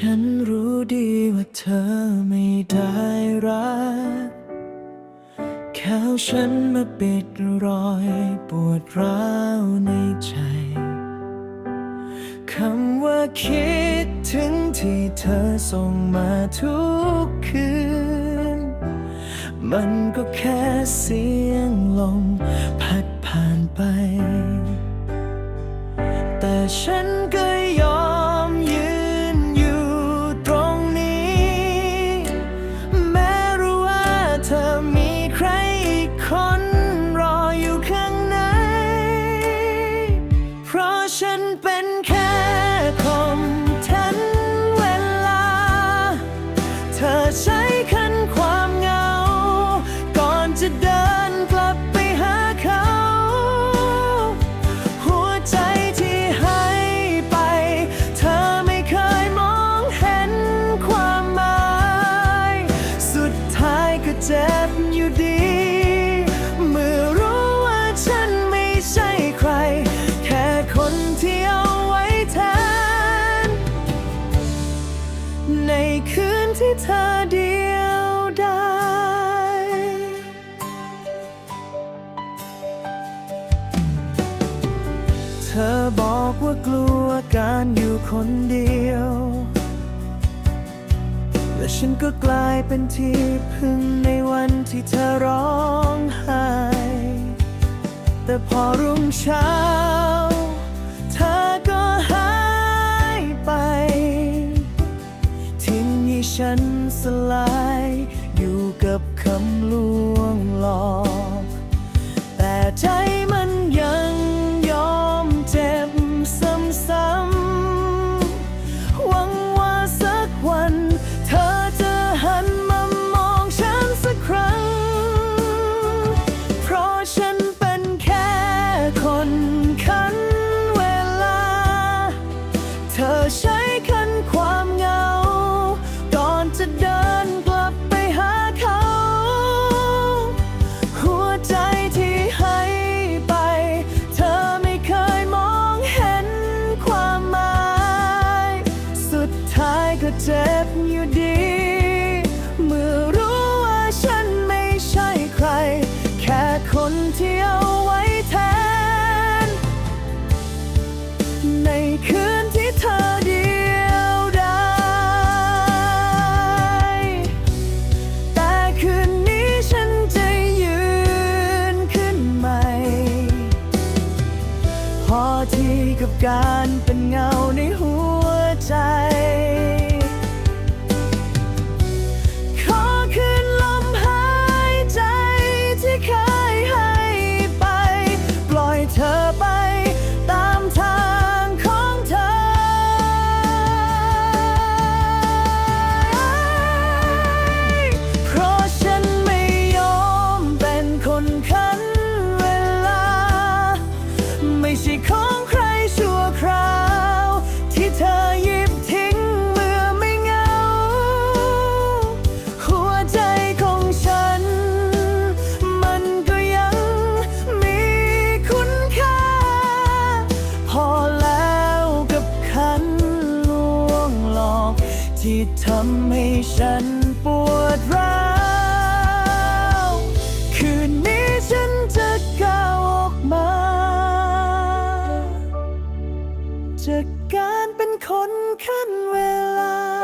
ฉันรู้ดีว่าเธอไม่ได้รัก แค่ฉันมาปิดรอยปวดร้าวในใจ คำว่าคิดถึงที่เธอส่งมาทุกคืน มันก็แค่เสียงลมพัดผ่านไป เจ็บอยู่ดี เมื่อรู้ว่าฉันไม่ใช่ใคร แค่คนที่เอาไว้แทน ในคืนที่เธอเดียวดายเธอบอกว่ากลัวการอยู่คนเดียว และฉันก็กลายเป็นที่พึ่งในวันที่เธอร้องไห้แต่พอรุ่งเช้า เธอก็หายไป ทิ้งให้ฉันสลาย อยู่กับคำลวงหลอก แต่ใจ เจ็บอยู่ดี เมื่อรู้ว่าฉันไม่ใช่ใคร แค่คนที่เอาไว้แทน ในคืนที่เธอเดียวดายแต่คืนนี้ฉันจะยืนขึ้นใหม่ พอที่กับการเป็นเงาในหัวใจ ที่ทำให้ฉันปวดร้าวคืนนี้ฉันจะก้าวออกมาจากการเป็นคนขั้นเวลา